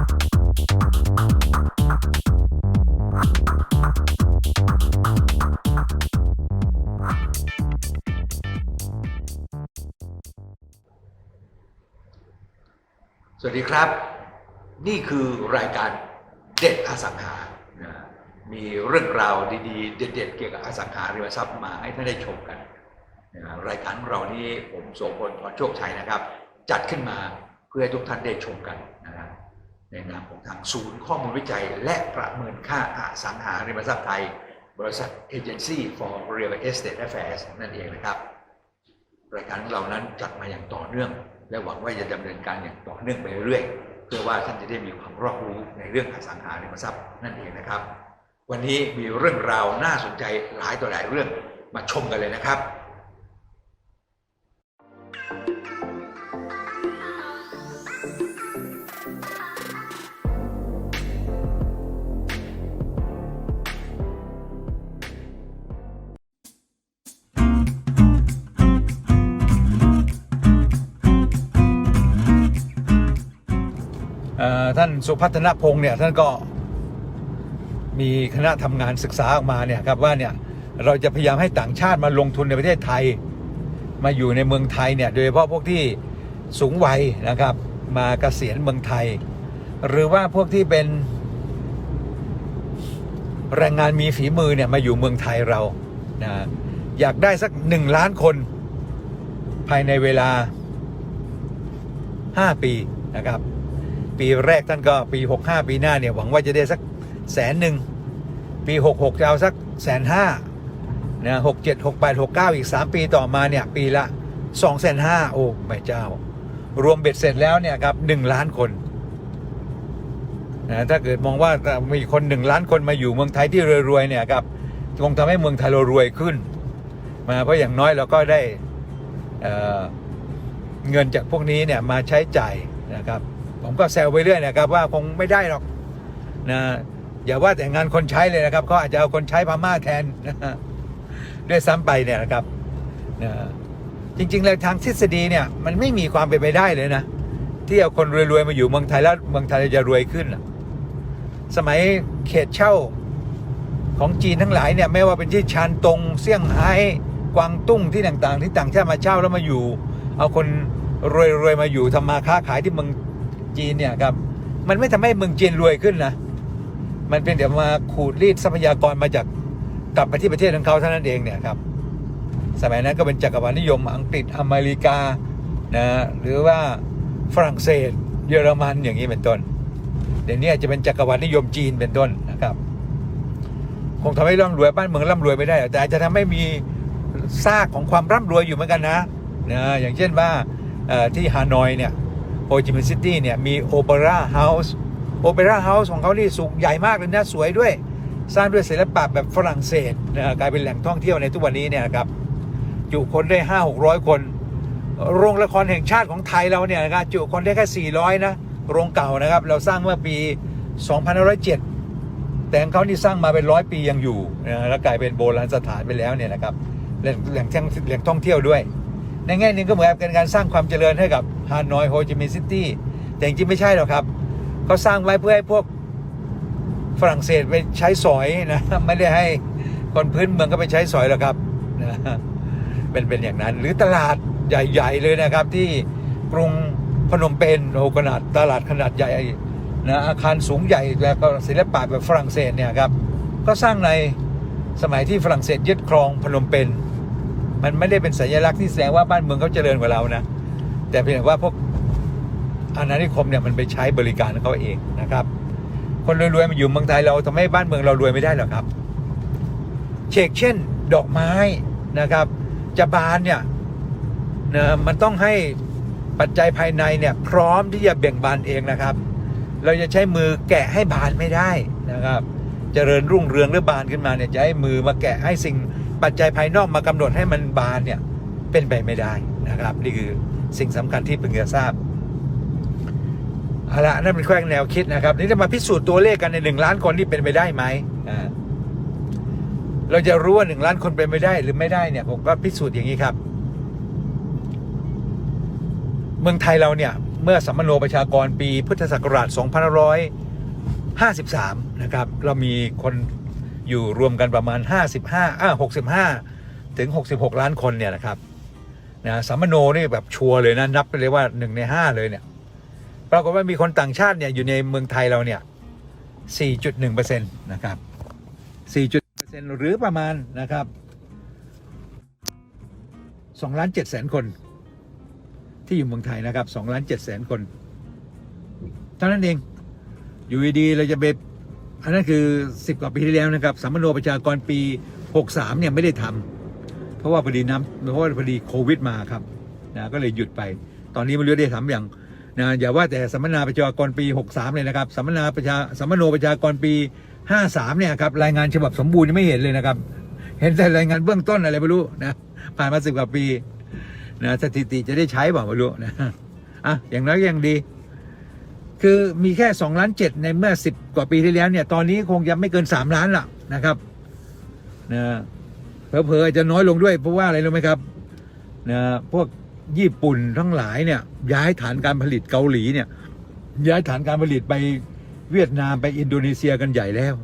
สวัสดีครับ นี่คือรายการเด็ดอสังหา มีเรื่องราวดีๆ เด็ด ๆ เกี่ยวกับอสังหาริมทรัพย์มาให้ท่านได้ชมกัน รายการของเรานี้ผมโสพลพรโชคชัยนะครับ จัดขึ้นมาเพื่อให้ทุกท่านได้ชมกันนะครับ ในนามของทางศูนย์ข้อมูลวิจัย และประเมินค่าอสังหาริมทรัพย์ไทย บริษัท Agency for Real Estate Affairs นั่นเองนะครับ รายการของเรานั้นจัดมาอย่างต่อเนื่อง และหวังว่าจะดำเนินการอย่างต่อเนื่องไปเรื่อยเพื่อว่าท่านจะได้มีความรอบรู้ในเรื่องอสังหาริมทรัพย์นั่นเองนะครับ วันนี้มีเรื่องราวน่าสนใจหลายต่อหลายเรื่องมาชมกันเลยนะครับ สุพัฒนพงศ์เนี่ยท่านก็มีคณะทำงานศึกษาออกมาเนี่ยครับว่าเนี่ยเราจะพยายามให้ต่างชาติมาลงทุนในประเทศไทย มาอยู่ในเมืองไทยเนี่ยโดยเฉพาะพวกที่สูงวัยนะครับ มาเกษียณเมืองไทย หรือว่าพวกที่เป็น แรงงานมีฝีมือเนี่ยมาอยู่เมืองไทยเรานะอยากได้สักหนึ่งล้านคน ภายในเวลา 5 ปีนะครับ ปีแรกท่านก็ปี 65 ปีหน้าเนี่ยหวังว่าจะได้สักแสนหนึ่งปี 66 จะเอาสักแสนห้านะ67 68 69อีก 3 ปีต่อมาเนี่ยปีละ2แสนห้าโอ้ไม่เจ้า รวมเบ็ดเสร็จแล้วเนี่ยครับ1ล้านคนนะถ้าเกิดมองว่ามีคน1ล้านคนมาอยู่เมืองไทยที่รวยๆเนี่ยครับคงทำให้เมืองไทยเรารวยขึ้นมาเพราะอย่างน้อยเราก็ได้เเงินจากพวกนี้เนี่ยมาใช้จ่ายนะครับ ผมก็แซวไปเรื่อยนะครับว่าคงไม่ได้หรอกนะอย่าว่าแต่งานคนใช้เลยนะครับเขาอาจจะเอาคนใช้พม่าแทนนะด้วยซ้ำไปเนี่ยนะครับนะจริงๆแล้วทางทฤษฎีเนี่ยมันไม่มีความเป็นไปได้เลยนะ ที่เอาคนรวยๆมาอยู่เมืองไทยแล้วเมืองไทยจะรวยขึ้นสมัยเขตเช่าของจีนทั้งหลายเนี่ยไม่ว่าเป็นที่ชานตงเซี่ยงไฮ้กวางตุ้งที่ต่างๆ ที่ต่างชาติมาเช่าแล้วมาอยู่ เอาคนรวยๆมาอยู่ทำมาค้าขายที่เมือง จีนเนี่ยครับมันไม่ทำให้เมืองจีนรวยขึ้นนะมันเป็นเดี๋ยวมาขูดรีดทรัพยากรมาจากกลับไปที่ประเทศของเขาเท่านั้นเองเนี่ยครับ สมัยนั้นก็เป็นจักรวรรดินิยมอังกฤษอเมริกานะหรือว่าฝรั่งเศส เยอรมันอย่างนี้เป็นต้น เดี๋ยวนี้จะเป็นจักรวรรดินิยมจีนเป็นต้นนะครับ คงทำให้ร่ำรวยบ้านเมืองร่ำรวยไม่ได้ แต่อาจจะทำให้มีซากของความร่ำรวยอยู่เหมือนกันนะนะอย่างเช่นว่าที่ฮานอยเนี่ย โฮจิมินห์ซิตี้เนี่ยมีโอเปร่าเฮาส์โอเปร่าเฮาส์ของเขานี่สูงใหญ่มากเลยนะสวยด้วย สร้างด้วยศิลปะแบบฝรั่งเศสนะกลายเป็นแหล่งท่องเที่ยวในทุกวันนี้เนี่ยครับจุคนได้ห้าหกร้อยคน โรงละครแห่งชาติของไทยเราเนี่ยนะครับจุคนได้แค่สี่ร้อยนะ โรงเก่านะครับ เราสร้างเมื่อปี 2507 แต่ของเขานี่สร้างมาเป็นร้อยปียังอยู่นะแล้วกลายเป็นโบราณสถานไปแล้วเนี่ยนะครับแหล่งแหล่งท่องเที่ยวด้วย ในแง่นึงก็เหมือนกับเป็นการสร้างความเจริญให้กับ ฮานอยโฮจิมินห์ซิตี้แต่จริงไม่ใช่หรอกครับเขาสร้างไว้เพื่อให้พวกฝรั่งเศสไปใช้สอยนะไม่ได้ให้คนพื้นเมืองก็ไปใช้สอยหรอกครับนะเป็นเป็นอย่างนั้น หรือตลาดใหญ่ๆเลยนะครับ ที่กรุงพนมเปญโอ้ขนาดตลาดขนาดใหญ่นะอาคารสูงใหญ่แล้วก็ศิลปะแบบฝรั่งเศสเนี่ยครับก็สร้างในสมัยที่ฝรั่งเศสยึดครองพนมเปญมันไม่ได้เป็นสัญลักษณ์ที่แสดงว่าบ้านเมืองเขาเจริญกว่าเรานะ แต่เพียงแต่ว่าพวกอาณานิคมเนี่ยมันไปใช้บริการของเขาเองนะครับ คนรวยๆมาอยู่เมืองไทยเราทำให้บ้านเมืองเรารวยไม่ได้หรอกครับ เชกเช่น ดอกไม้นะครับ จะบานเนี่ยนะมันต้องให้ปัจจัยภายในเนี่ยพร้อมที่จะเบ่งบานเองนะครับ เราจะใช้มือแกะให้บานไม่ได้นะครับจเจริญรุ่งเรืองหรือบานขึ้นมาเนี่ยจะให้มือมาแกะให้สิ่งปัจจัยภายนอกมากำหนดให้มันบานเนี่ยเป็นไปไม่ได้นะครับ นี่คือ สิ่งสำคัญที่พึงจะทราบเอาละนั่นเป็นแค่แนวคิดนะครับ นี่จะมาพิสูจน์ตัวเลขกันในหนึ่งล้านคนที่เป็นไปได้ไหมเราจะรู้ว่าหนึ่งล้านคนเป็นไปได้หรือไม่ได้เนี่ย ผมก็พิสูจน์อย่างนี้ครับ เมืองไทยเราเนี่ย เมื่อสัมมโนประชากรปีพุทธศักราช2553 นะครับ เรามีคนอยู่รวมกันประมาณ 55 อ่า65 ถึง 66 ล้านคนเนี่ยนะครับ นะสัมมโนนี่แบบชัวร์เลยนะนับไปเลยว่า1ใน5เลยเนี่ยปรากฏว่ามีคนต่างชาติเนี่ยอยู่ในเมืองไทยเราเนี่ย4.1%นะครับ4.1%หรือประมาณนะครับ2ล้าน7แสนคน ที่อยู่เมืองไทยนะครับ2ล้าน7แสนคน เท่านั้นเอง อยู่ดีๆเราจะไปอันนั้นคือ 10 กว่าปีที่แล้วนะครับสัมมโนประชากรปี 63เนี่ยไม่ได้ทำ เพราะว่าพอดีน้ำเพราะว่าพอดีโควิดมาครับนะก็เลยหยุดไป ตอนนี้ไม่รู้ได้ทำอย่างนะอย่าว่าแต่สัมมนาประชากรปี 63 เลยนะครับสัมมนาประชาสัมมโนประชากรปี 53 เนี่ยครับรายงานฉบับสมบูรณ์ยังไม่เห็นเลยนะครับ เห็นแต่รายงานเบื้องต้นอะไรไม่รู้นะผ่านมาสิบกว่าปีนะสถิติจะได้ใช้เปล่าไม่รู้นะอะอย่างน้อยก็ยังดี คือมีแค่สองล้านเจ็ดในเมื่อสิบกว่าปีที่แล้วเนี่ยตอนนี้คงจะไม่เกินสามล้านละนะครับนะ เผลอๆจจะน้อยลงด้วยเพราะว่าอะไรรู้ไหมครับนะพวกญี่ปุ่นทั้งหลายเนี่ยย้ายฐานการผลิตเกาหลีเนี่ยย้ายฐานการผลิตไปเวียดนามไปอินโดนีเซียกันใหญ่แล้ว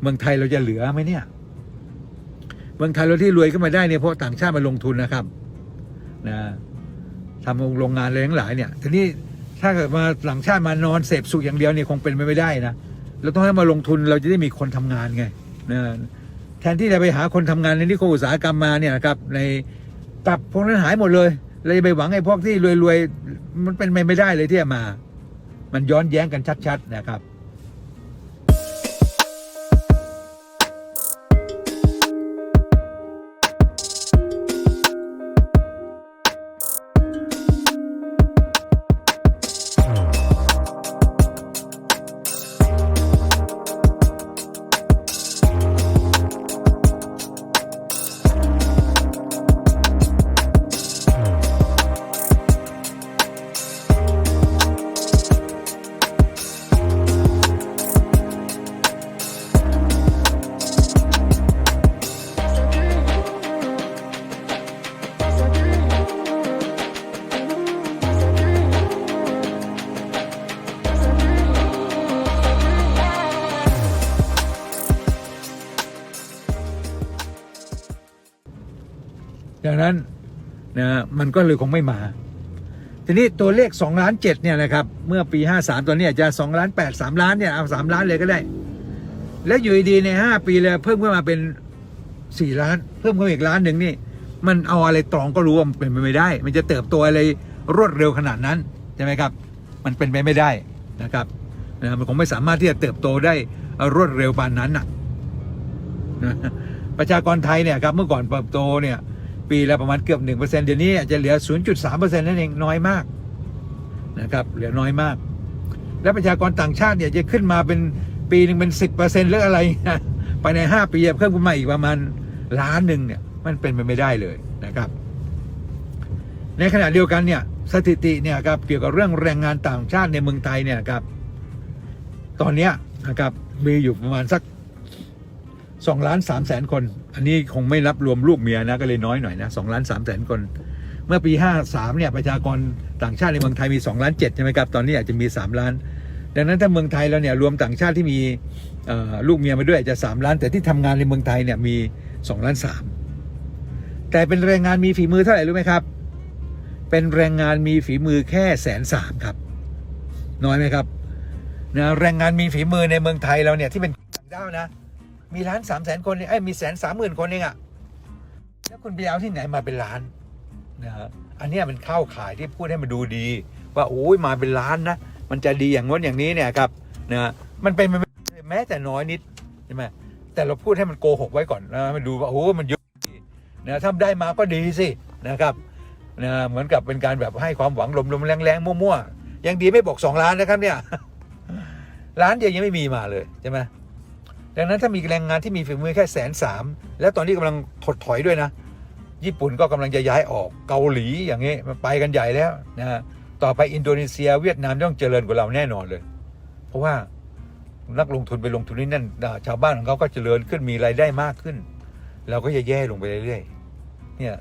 เมืองไทยเราจะเหลือไหมเนี่ย เมืองไทยเราที่รวยขึ้นมาได้เนี่ยเพราะต่างชาติมาลงทุนนะครับนะทำโรงงานอะไรทั้งหลายเนี่ยทีนี้ถ้าเกิดมาต่างชาติมานอนเสพสุขอย่างเดียวเนี่ยคงเป็นไปไม่ได้นะเราต้องให้มาลงทุนเราจะได้มีคนทำงานไงนะ แทนที่จะไปหาคนทำงานในนิคมอุตสาหกรรมมาเนี่ยนะครับในปรับพวกนั้นหายหมดเลยเลยไปหวังไอ้พวกที่รวยๆมันเป็นไปไม่ได้เลยที่จะมา มันย้อนแย้งกันชัด ๆ นะครับ นั้นนะมันก็เลยคงไม่มา ทีนี้ตัวเลข2ล้าน7เนี่ยนะครับเมื่อปี 53 ตัวนี้จะ2ล้าน8 3ล้านเนี่ยเอา3ล้านเลยก็ได้ แล้วอยู่ดีๆใน 5 ปีเลยเพิ่มขึ้นมาเป็น 4 ล้าน เพิ่มขึ้นอีกล้านหนึ่งนี่มันเอาอะไรตรองก็รู้ว่ามันเป็นไปไม่ได้ มันจะเติบโตอะไรรวดเร็วขนาดนั้นใช่ไหมครับ มันเป็นไปไม่ได้นะครับนะมันคงไม่สามารถที่จะเติบโตได้รวดเร็วปานนั้นนะนะประชากรไทยเนี่ยครับเมื่อก่อนเติบโตเนี่ย ปีละประมาณเกือบ 1%เดี๋ยวนี้จะเหลือ 0.3%นั่นเองน้อยมากนะครับเหลือน้อยมาก แล้วประชากรต่างชาติเนี่ยจะขึ้นมาเป็นปีหนึ่งเป็น 10%หรืออะไรภายใน 5 ปีเพิ่มขึ้นมาอีกประมาณล้านหนึ่งเนี่ยมันเป็นไปไม่ได้เลยนะครับ ในขณะเดียวกันเนี่ยสถิติเนี่ยครับเกี่ยวกับเรื่องแรงงานต่างชาติในเมืองไทยเนี่ยครับตอนเนี้ยนะครับมีอยู่ประมาณสัก สองล้านสามแสนคน อันนี้คงไม่รับรวมลูกเมียนะก็เลยน้อยหน่อยนะสองล้านสามแสนคน เมื่อปีห้าสามเนี่ยประชากรต่างชาติในเมืองไทยมีสองล้านเจ็ดใช่ไหมครับตอนนี้อาจจะมีสามล้าน ดังนั้นถ้าเมืองไทยเราเนี่ยรวมต่างชาติที่มีลูกเมียมาด้วยอาจจะสามล้าน แต่ที่ทำงานในเมืองไทยเนี่ยมีสองล้านสามแต่เป็นแรงงานมีฝีมือเท่าไหร่รู้ไหมครับ เป็นแรงงานมีฝีมือแค่แสนสามครับน้อยไหมครับนะแรงงานมีฝีมือในเมืองไทยเราเนี่ยที่เป็นต่างด้าวนะ มีล้านสามแสนคนเองไอ้ยมีแสนสามหมื่นคนเองอะแล้วคุณไปเอาที่ไหนมาเป็นล้านนะฮะอันเนี้ยมันเข้าขายที่พูดให้มันดูดี ว่าโอ้ยมาเป็นล้านนะมันจะดีอย่างง้นอย่างนี้เนี่ยครับนะฮะมันเป็นแม้แต่น้อยนิดใช่ไหมแต่เราพูดให้มันโกหกไว้ก่อนนะมันดูว่าโอ้มันเยอะดีนะถ้าได้มาก็ดีสินะครับนะเหมือนกับเป็นการแบบให้ความหวังลมๆแรงๆมั่วๆยังดีไม่บอกสองล้านนะครับเนี่ยล้านเดียวยังไม่มีมาเลยใช่ไหม ดังนั้นถ้ามีแรงงานที่มีฝีมือแค่แสนสามแล้วตอนนี้กำลังถดถอยด้วยนะ ญี่ปุ่นก็กำลังจะย้ายออกเกาหลีอย่างนี้มันไปกันใหญ่แล้วนะฮะต่อไปอินโดนีเซียเวียดนามต้องเจริญกว่าเราแน่นอนเลย เพราะว่านักลงทุนไปลงทุนนี่นั่นชาวบ้านของเขาก็เจริญขึ้นมีรายได้มากขึ้น เราก็จะแย่ลงไปเรื่อยๆเนี่ย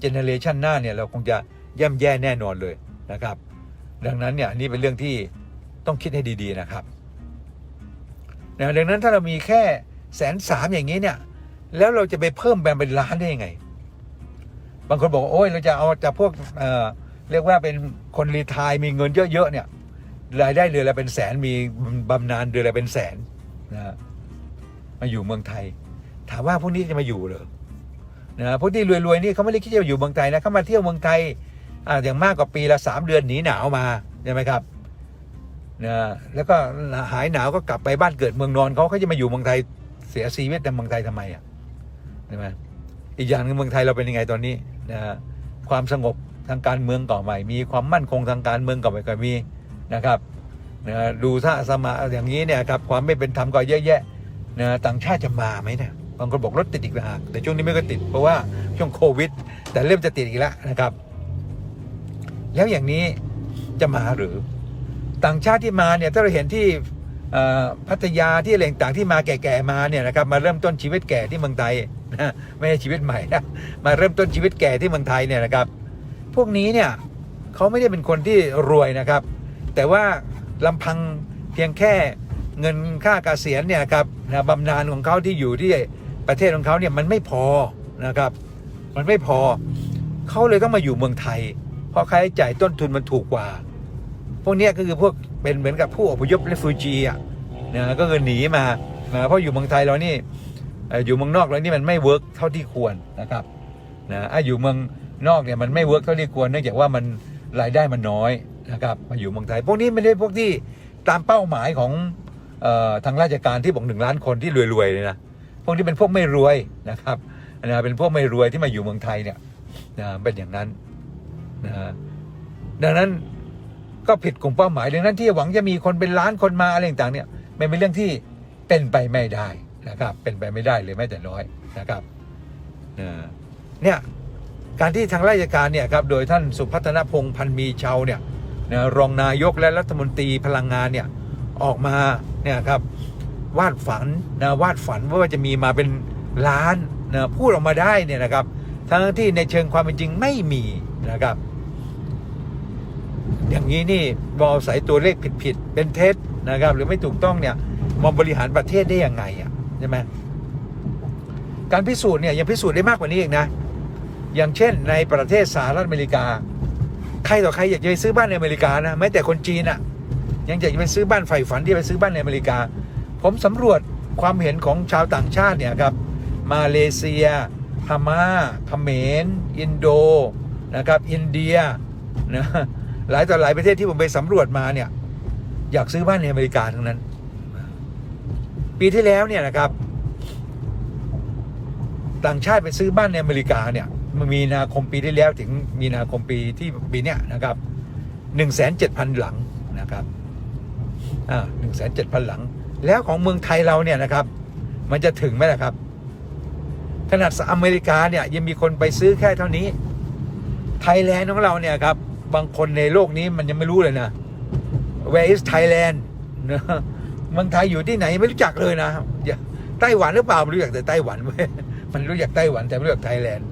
เจเนเรชันหน้าเนี่ยเราคงจะย่ำแย่แน่นอนเลยนะครับ ดังนั้นเนี่ยนี่เป็นเรื่องที่ต้องคิดให้ดีๆนะครับ นะดังนั้นถ้าเรามีแค่แสนสามอย่างนี้เนี่ย แล้วเราจะไปเพิ่มแบมเป็นล้านได้ยังไง บางคนบอกโอ้ยเราจะเอาจากพวกเอ่อเรียกว่าเป็นคนรีทายมีเงินเยอะๆเนี่ยรายได้เดือนละเป็นแสนมีบำนาญเดือนละเป็นแสนนะมาอยู่เมืองไทย ถามว่าพวกนี้จะมาอยู่เหรอนะพวกที่รวยๆนี่เขาไม่ได้คิดจะอยู่เมืองไทยนะเขามาเที่ยวเมืองไทยออย่างมากกว่าปีละสามเดือนหนีหนาวมาใช่ไหมครับ นะแล้วก็หายหนาวก็กลับไปบ้านเกิดเมืองนอนเขาเขาจะมาอยู่เมืองไทยเสียชีวิตในเมืองไทยทำไมอะใช่ไหมอีกอย่างหนึงเมืองไทยเราเป็นยังไงตอนนี้นะความสงบทางการเมืองก่อใหม่ มีความมั่นคงทางการเมืองก่อใหม่ก็มีนะครับนะดูถ้าสมาอย่างนี้เนี่ยครับความไม่เป็นธรรมก็เยอะแยะนะต่างชาติจะมาไหมเนี่ยบางคนบอกรถติดอีกแล้วแต่ช่วงนี้ไม่ก็ติดเพราะว่าช่วงโควิด แต่เริ่มจะติดอีกแล้วนะครับ แล้วอย่างนี้จะมาหรือ ต่างชาติที่มาเนี่ยถ้าเราเห็นที่พัทยาที่อะไรต่างที่มาแก่ๆมาเนี่ยนะครับมาเริ่มต้นชีวิตแก่ที่เมืองไทยนะไม่ใช่ชีวิตใหม่นะมาเริ่มต้นชีวิตแก่ที่เมืองไทยเนี่ยนะครับ พวกนี้เนี่ยเขาไม่ได้เป็นคนที่รวยนะครับ แต่ว่าลำพังเพียงแค่เงินค่าเกษียณเนี่ยครับนะบำนาญของเขาที่อยู่ที่ประเทศของเขาเนี่ยมันไม่พอนะครับ มันไม่พอเขาเลยต้องมาอยู่เมืองไทย เพราะค่าใช้จ่ายต้นทุนมันถูกกว่า พวกนี้ก็คือพวกเป็นเหมือนกับผู้อพยพแลฟูจีอะนะก็คือหนีมานะเพราะอยู่เมืองไทยเรานี่อยู่เมืองนอกเรานี่มันไม่เวิร์กเท่าที่ควรนะครับนะอยู่เมืองนอกเนี่ยมันไม่เวิร์กเท่าที่ควรเนื่องจากว่ามันรายได้มันน้อยนะครับมาอยู่เมืองไทย พวกนี้ไม่ได้พวกที่ตามเป้าหมายของออทางราชการที่บอกหนึ่งล้านคนที่รวยๆเลยนะพวกนี้เป็นพวกไม่รวยนะครับนะเป็นพวกไม่รวยที่มาอยู่เมืองไทยเนี่ยนะเป็นอย่างนั้นนะดังนั้น ก็ผิดกลุ่มเป้าหมายดังนั้นที่หวังจะมีคนเป็นล้านคนมาอะไรต่างๆเนี่ยมันเป็นเรื่องที่เป็นไปไม่ได้นะครับ เป็นไปไม่ได้เลยแม้แต่น้อยนะครับเนี่ยการที่ทางราชการเนี่ยครับโดยท่านสุพัฒนพงษ์พันธ์มีเชาเนี่ยนะรองนายกและรัฐมนตรีพลังงานเนี่ยออกมาเนี่ยครับวาดฝันนะวาดฝันว่าจะมีมาเป็นล้านนะพูดออกมาได้เนี่ยนะครับ ทั้งที่ในเชิงความเป็นจริงไม่มีนะครับ อย่างนี้นี่บอใส่ตัวเลขผิดๆเป็นเท็จนะครับ หรือไม่ถูกต้องเนี่ยมาบริหารประเทศได้ยังไงอะใช่ไหมการพิสูจน์เนี่ยยังพิสูจน์ได้มากกว่านี้อีกนะ อย่างเช่นในประเทศสหรัฐอเมริกา ใครต่อใครอยากจะไปซื้อบ้านในอเมริกานะแม้แต่คนจีนอะยังอยากจะไปซื้อบ้านใฝ่ฝันที่ไปซื้อบ้านในอเมริกา ผมสำรวจความเห็นของชาวต่างชาติเนี่ยครับมาเลเซียพม่าเขมรอินโดนะครับอินเดียนะ หลายต่อหลายประเทศที่ผมไปสำรวจมาเนี่ย อยากซื้อบ้านในอเมริกาทั้งนั้น ปีที่แล้วเนี่ยนะครับ ต่างชาติไปซื้อบ้านในอเมริกาเนี่ยมันมีนาคมปีที่แล้วถึงมีนาคมปีที่ปีเนี้ยนะครับหนึ่งแสนเจ็ดพันหลังนะครับอ่าหนึ่งแสนเจ็ดพันหลัง แล้วของเมืองไทยเราเนี่ยนะครับ มันจะถึงไหมล่ะครับ ขนาดอเมริกาเนี่ยยังมีคนไปซื้อแค่เท่านี้ ไทยแลนด์ของเราเนี่ยครับ บางคนในโลกนี้มันยังไม่รู้เลยนะ Where is Thailand นะเมืองไทยอยู่ที่ไหนไม่รู้จักเลยนะไต้หวันหรือเปล่าไม่รู้จักแต่ไต้หวันเว้ยมันรู้จักไต้หวันแต่ไม่รู้จักไทยแลนด์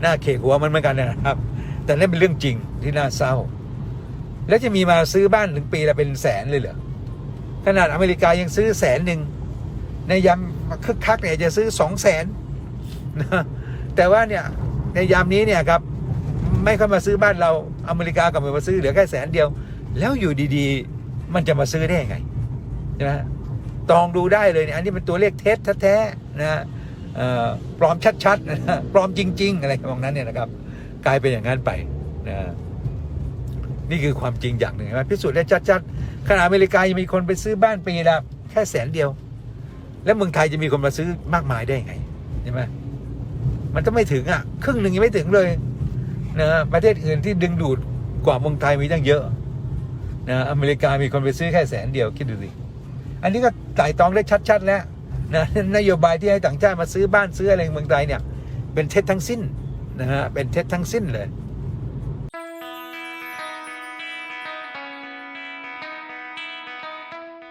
หน้าเขกหัวมันเหมือนกันนะครับ แต่นั่นเป็นเรื่องจริงที่น่าเศร้า แล้วจะมีมาซื้อบ้านถึงปีละเป็นแสนเลยเหรอขนาดอเมริกายังซื้อแสนหนึ่งในยามคึกคักเนี่ยจะซื้อสองแสนแต่ว่าเนี่ยในยามนี้เนี่ยครับ ไม่ค่อยมาซื้อบ้านเราอเมริกากลับมาซื้อเหลือแค่แสนเดียว แล้วอยู่ดีๆ มันจะมาซื้อได้ยังไงนะฮะตองดูได้เลยเนี่ยอันนี้เป็นตัวเลขเท็จแท้ๆนะเอ่อปลอมชัดๆนะปลอมจริง ๆ อะไรมองนั้นเนี่ยนะครับ กลายเป็นอย่างนั้นไปนะฮะนี่คือความจริงอย่างหนึ่งนะพิสูจน์ได้ชัดๆขณะอเมริกายังมีคนไปซื้อบ้านปีละแค่แสนเดียว แล้วเมืองไทยจะมีคนมาซื้อมากมายได้ยังไงใช่ไหมมันจะไม่ถึงอะ ครึ่งหนึ่งยังไม่ถึงเลย นะประเทศอื่นที่ดึงดูดกว่าเมืองไทยมีตั้งเยอะนะอเมริกามีคนไปซื้อแค่แสนเดียวคิดดูสิอันนี้ก็ไต่ตองได้ชัด ๆ แล้วนะนโยบายที่ให้ต่างชาติมาซื้อบ้านซื้ออะไรเมืองไทยเนี่ย เป็นเท็จทั้งสิ้นนะฮะเป็นเท็จทั้งสิ้นเลย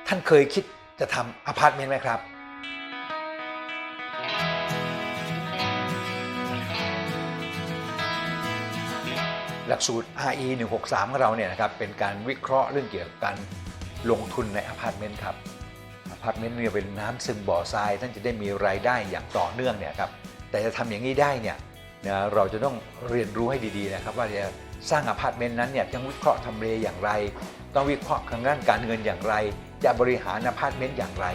ท่านเคยคิดจะทำอพาร์ตเมนต์ไหมครับ หลักสูตร RE 163ของเราเนี่ยนะครับเป็นการวิเคราะห์เรื่องเกี่ยวกับการลงทุนในอพาร์ตเมนต์ครับอพาร์ตเมนต์เนี่ยเป็นน้ำซึมบ่อทรายท่านจะได้มีรายได้อย่างต่อเนื่องเนี่ยครับแต่จะทำอย่างนี้ได้เนี่ยนะเราจะต้องเรียนรู้ให้ดีๆนะครับ ว่าจะสร้างอพาร์ตเมนต์นั้นเนี่ยต้องวิเคราะห์ทำเลอย่างไร ต้องวิเคราะห์ทางด้านการเงินอย่างไร จะบริหารอพาร์ตเมนต์อย่างไร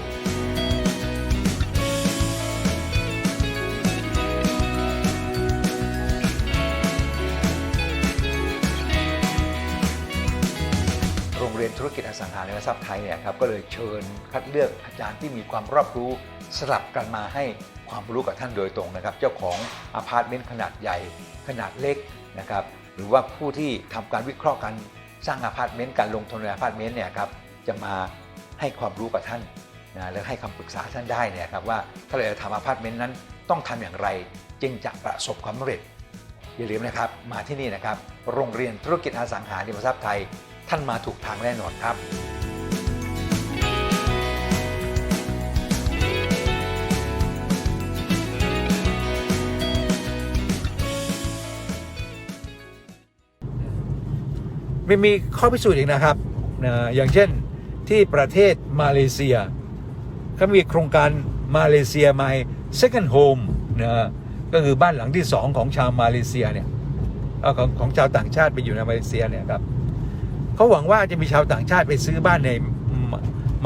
ธุรกิจอสังหาริมทรัพย์ไทยเนี่ยครับก็เลยเชิญคัดเลือกอาจารย์ที่มีความรอบรู้สลับกันมาให้ความรู้กับท่านโดยตรงนะครับ เจ้าของอพาร์ตเมนต์ขนาดใหญ่ ขนาดเล็กนะครับหรือว่าผู้ที่ทำการวิเคราะห์การสร้างอพาร์ตเมนต์การลงทุนในอพาร์ตเมนต์เนี่ยครับจะมาให้ความรู้กับท่านนะและให้คำปรึกษาท่านได้เนี่ยครับว่าถ้าเราจะทำอพาร์ตเมนต์นั้นต้องทำอย่างไร จึงจะประสบความสำเร็จอย่าลืมนะครับมาที่นี่นะครับโรงเรียนธุรกิจอสังหาริมทรัพย์ไทย ท่านมาถูกทางแน่นอนครับไม่มีข้อพิสูจน์อีกนะครับนะอย่างเช่นที่ประเทศมาเลเซียเขามีโครงการมาเลเซีย My Second Home นะก็คือบ้านหลังที่สองของชาวมาเลเซียเนี่ยของของชาวต่างชาติไปอยู่ในมาเลเซียเนี่ยครับ เขาหวังว่าจะมีชาวต่างชาติไปซื้อบ้านใน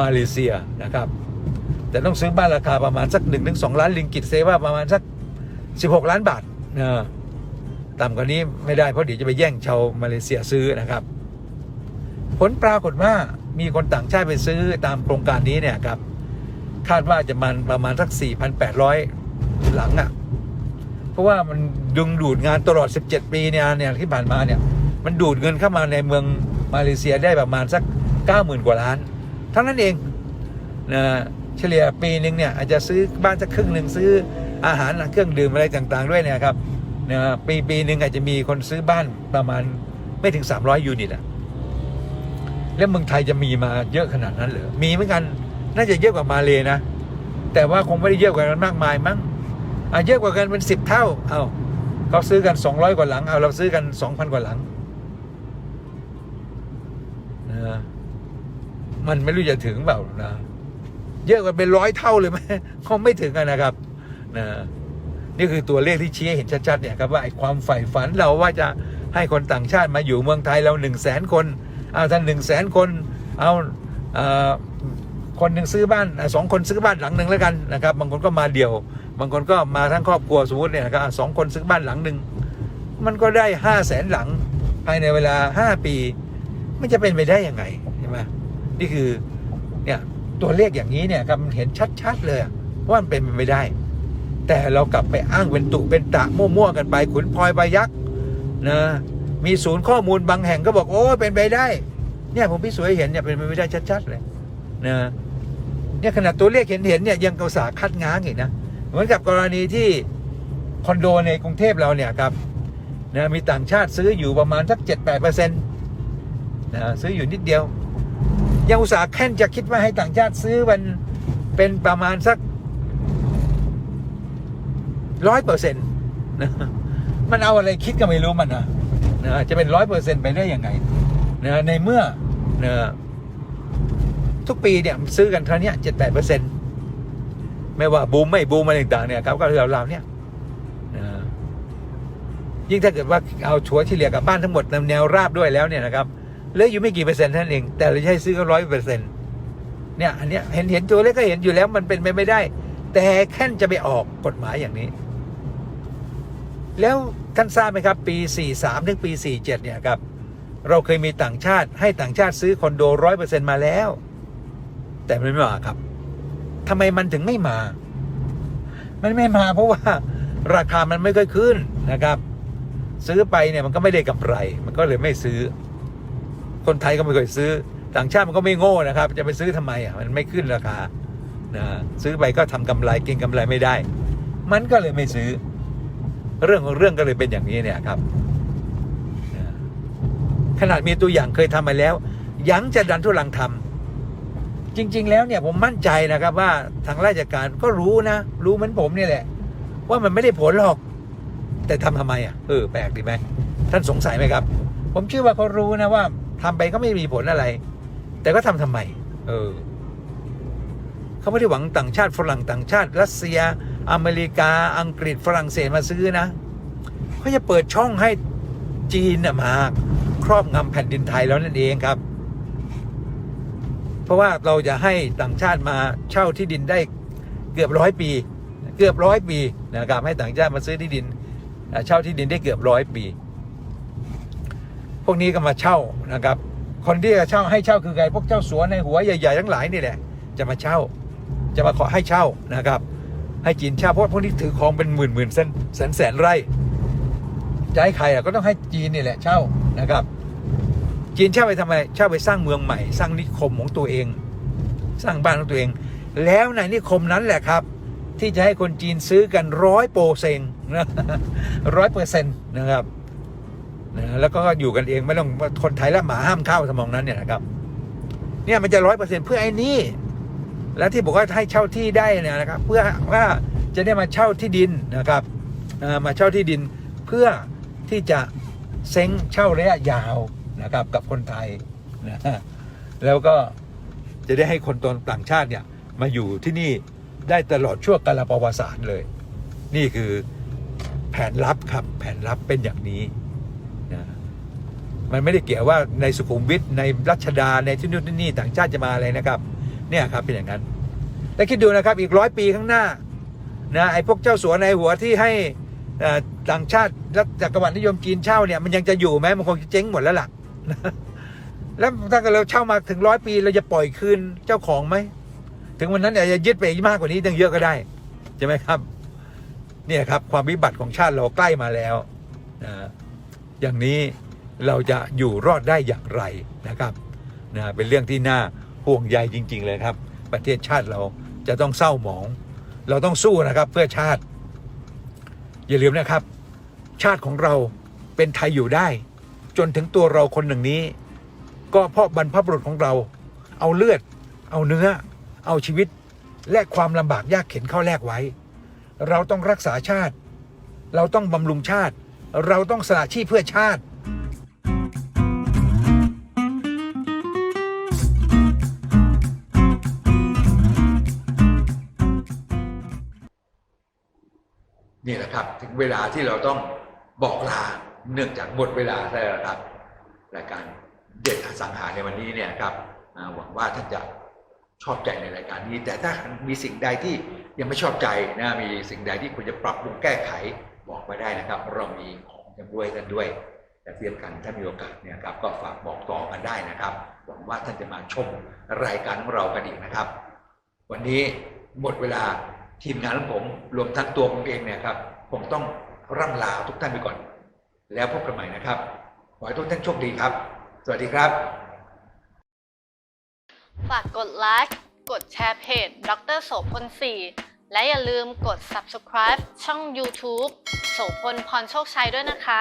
มาเลเซียนะครับ แต่ต้องซื้อบ้านราคาประมาณสัก1นถึงสล้านลิงกิตเซว่าประมาณสัก 16 ล้านบาทนะต่ำกว่านี้ไม่ได้เพราะเดี๋ยวจะไปแย่งชาวมาเลเซียซื้อนะครับ ผลปรากฏว่ามีคนต่างชาติไปซื้อตามโครงการนี้เนี่ยครับคาดว่าจะมันประมาณสัก 4,800 หลังอะ่ะ เพราะว่ามันดึงดูดงานตลอด 17 ปีเนี่ยเนี่ยที่ผ่านมาเนี่ย มันดูดเงินเข้ามาในเมือง มาเลเซียได้ประมาณสัก 90,000 กว่าล้านเท่านั้นเองนะเฉลี่ยปีหนึ่งเนี่ยอาจจะซื้อบ้านสักครึ่งหนึ่งซื้ออาหารเครื่องดื่มอะไรต่างๆด้วยเนี่ยครับนะปีปีหนึ่งอาจจะมีคนซื้อบ้านประมาณไม่ถึง 300 ยูนิตอะแล้วเมืองไทยจะมีมาเยอะขนาดนั้นเหรอมีเหมือนกันน่าจะเยอะกว่ามาเลยนะ แต่ว่าคงไม่ได้เยอะกว่ากันมากมายมั้งอะเยอะกว่ากันเป็นสิบเท่าเอาเขาซื้อกันสองร้อยกว่าหลังเอาเราซื้อกันสองพันกว่าหลัง มันไม่รู้จะถึงเปล่านะเยอะกว่าเป็นร้อยเท่าเลยไหมคงไม่ถึงกันนะครับนะนี่คือตัวเลขที่ชี้ให้เห็นชัดๆเนี่ยครับว่าไอ้ความใฝ่ฝันเราว่าจะให้คนต่างชาติมาอยู่เมืองไทยเราหนึ่งแสนคนเอาท่านหนึ่งแสนคนเอาคนหนึ่งซื้อบ้านสองคนซื้อบ้านหลังหนึ่งแล้วกันนะครับ บางคนก็มาเดี่ยว บางคนก็มาทั้งครอบครัวสมมติเนี่ยนะครับสองคนซื้อบ้านหลังหนึ่งมันก็ได้ห้าแสนหลังภายในเวลาห้าปี มันจะเป็นไปได้ยังไง นี่คือเนี่ยตัวเลขอย่างนี้เนี่ยครับมันเห็นชัด ๆ เลยว่ามันเป็นไปไม่ได้ แต่เรากลับไปอ้างเป็นตุเป็นตะมั่วๆกันไปขุนพลอยใบยักษ์นะมีศูนย์ข้อมูลบางแห่งก็บอกโอ้เป็นไปได้ เนี่ยผมพี่สวยเห็นเนี่ยเป็นไปไม่ได้ชัดๆเลยนะเนี่ยขนาดตัวเลขเห็นเห็นเนี่ยยังกษาคัดง้างอีกนะเหมือนกับกรณีที่คอนโดในกรุงเทพเราเนี่ยครับนะมีต่างชาติซื้ออยู่ประมาณสักเจ็ดแปดเปอร์เซ็นต์นะซื้ออยู่นิดเดียว ยังอุตสาห์แค่นจะคิดว่าให้ต่างชาติซื้อมันเป็นประมาณสักร้อยเปอร์เซ็นต์นะมันเอาอะไรคิดก็ไม่รู้มันนะนะจะเป็นร้อยเปอร์เซ็นต์ไปได้ยังไงนะในเมื่อนะทุกปีเนี่ยซื้อกันเท่านี้เจ็ดแปดเปอร์เซ็นต์ไม่ว่าบูมไม่บูมอะไรต่างเนี่ยครับก็เราๆเนี่ยยิ่งถ้าเกิดว่าเอาชัวร์เฉลี่ยกับบ้านทั้งหมดแนวราบด้วยแล้วเนี่ยนะครับ เหลืออยู่ไม่กี่เปอร์เซ็นต์ท่านั้นเอง แต่เราให้ซื้อก็ร้อยเปอร์เซ็นต์เนี่ยอันเนี้ยเห็นเห็นตัวเลขก็เห็นอยู่แล้วมันเป็นไปไม่ได้ แต่แค่นจะไปออกกฎหมายอย่างนี้ แล้วท่านทราบไหมครับ ปี 43 ถึงปี 47 เนี่ยครับ เราเคยมีต่างชาติให้ต่างชาติซื้อคอนโดร้อยเปอร์เซ็นต์มาแล้ว แต่มันไม่มาครับทำไมมันถึงไม่มา มันไม่มาเพราะว่าราคามันไม่ค่อยขึ้นนะครับ ซื้อไปเนี่ยมันก็ไม่ได้กำไร มันก็เลยไม่ซื้อ คนไทยก็ไม่เคยซื้อ ต่างชาติมันก็ไม่โง่นะครับ จะไปซื้อทำไมอะมันไม่ขึ้นราคานะซื้อไปก็ทำกำไรเก็งกำไรไม่ได้ มันก็เลยไม่ซื้อ เรื่องของเรื่องก็เลยเป็นอย่างนี้เนี่ยครับขนาดมีตัวอย่างเคยทำมาแล้ว ยังจะดันทุลังทำจริง ๆ แล้วเนี่ยผมมั่นใจนะครับว่าทางราชการก็รู้นะ รู้เหมือนผมนี่แหละ ว่ามันไม่ได้ผลหรอก แต่ทำทำไมอะเออแปลกดีไหมท่านสงสัยไหมครับ ผมเชื่อว่าเขารู้นะว่า ทำไปก็ไม่มีผลอะไร แต่ก็ทำทำไม เออเขาไม่ได้หวังต่างชาติฝรั่งต่างชาติ รัสเซีย อเมริกา อังกฤษฝรั่งเศสมาซื้อนะเขาจะเปิดช่องให้จีนมาครอบงำแผ่นดินไทยแล้วนั่นเองครับ เพราะว่าเราจะให้ต่างชาติมาเช่าที่ดินได้เกือบร้อยปี เกือบร้อยปีนะครับให้ต่างชาติมาซื้อที่ดินเช่าที่ดินได้เกือบร้อยปี พวกนี้ก็มาเช่านะครับ คนที่จะเช่าให้เช่าคือใครพวกเจ้าสัวในหัวใหญ่ๆทั้งหลายนี่แหละ จะมาเช่า จะมาขอให้เช่านะครับ ให้จีนเช่าเพราะพวกนี้ถือครองเป็นหมื่นหมื่นเส้นแสนแสนไร่จะให้ใครอะก็ต้องให้จีนนี่แหละเช่านะครับ จีนเช่าไปทำไมเช่าไปสร้างเมืองใหม่ สร้างนิคมของตัวเอง สร้างบ้านของตัวเอง แล้วในนิคมนั้นแหละครับ ที่จะให้คนจีนซื้อกันร้อยโปรเซนร้อยเปอร์เซ็นต์นะครับ นะแล้วก็อยู่กันเองไม่ต้องคนไทยและหมาห้ามเข้าสมองนั้นเนี่ยนะครับ เนี่ยมันจะร้อยเปอร์เซ็นต์เพื่อไอ้นี่ แล้วที่บอกว่าให้เช่าที่ได้เนี่ยนะครับ เพื่อว่าจะได้มาเช่าที่ดินนะครับมาเช่าที่ดินเพื่อที่จะเซ้งเช่าระยะยาวนะครับ กับคนไทยนะแล้วก็จะได้ให้คนตนต่างชาติเนี่ยมาอยู่ที่นี่ได้ตลอดช่วงกาลประวัติศาสตร์เลย นี่คือแผนลับครับแผนลับเป็นอย่างนี้ มันไม่ได้เกี่ยวว่าในสุขุมวิทในรัชดาในที่นู่นที่นี่ต่างชาติจะมาอะไรนะครับ เนี่ยครับเป็นอย่างนั้นแล้วคิดดูนะครับอีกร้อยปีข้างหน้านะไอ้พวกเจ้าสัวในหัวที่ให้ต่างชาติและจักรวรรดินิยมจีนเช่าเนี่ยมันยังจะอยู่ไหมมันคงจะเจ๊งหมดแล้วล่ะแล้วถ้าเกิดเราเช่ามาถึงร้อยปีเราจะปล่อยคืนเจ้าของไหมถึงวันนั้นอาจจะยึดไปมากกว่านี้ตั้งเยอะก็ได้ใช่ไหมครับเนี่ยครับความวิบัติของชาติเราใกล้มาแล้วนะอย่างนี้ เราจะอยู่รอดได้อย่างไรนะครับนะเป็นเรื่องที่น่าห่วงใยจริง ๆ เลยครับ ประเทศชาติเราจะต้องเศร้าหมอง เราต้องสู้นะครับเพื่อชาติ อย่าลืมนะครับ ชาติของเราเป็นไทยอยู่ได้ จนถึงตัวเราคนหนึ่งนี้ ก็เพราะบรรพบุรุษของเรา เอาเลือด เอาเนื้อ เอาชีวิต และความลำบากยากเข็นเข้าแลกไว้ เราต้องรักษาชาติ เราต้องบำรุงชาติ เราต้องสละชีพเพื่อชาติ นะครับถึงเวลาที่เราต้องบอกลาเนื่องจากหมดเวลาแล้วครับรายการเด็ดอสังหาในวันนี้เนี่ยครับหวังว่าท่านจะชอบใจในรายการนี้ แต่ถ้ามีสิ่งใดที่ยังไม่ชอบใจนะมีสิ่งใดที่ควรจะปรับปรุงแก้ไขบอกมาได้นะครับ เรามีของจำด้วยกันด้วยแต่เทียบกันถ้ามีโอกาสเนี่ยครับก็ฝากบอกต่อกันได้นะครับ หวังว่าท่านจะมาชมรายการของเรากันอีกนะครับ วันนี้หมดเวลาทีมงานของผมรวมทั้งตัวผมเองเนี่ยครับ ผมต้องร่ำลาทุกท่านไปก่อน แล้วพบกันใหม่นะครับ ขอให้ทุกท่านโชคดีครับ สวัสดีครับ ฝากกดไลค์ กดแชร์เพจดรโสพล4และอย่าลืมกด subscribe ช่อง YouTube โสพลพรโชคชัยด้วยนะคะ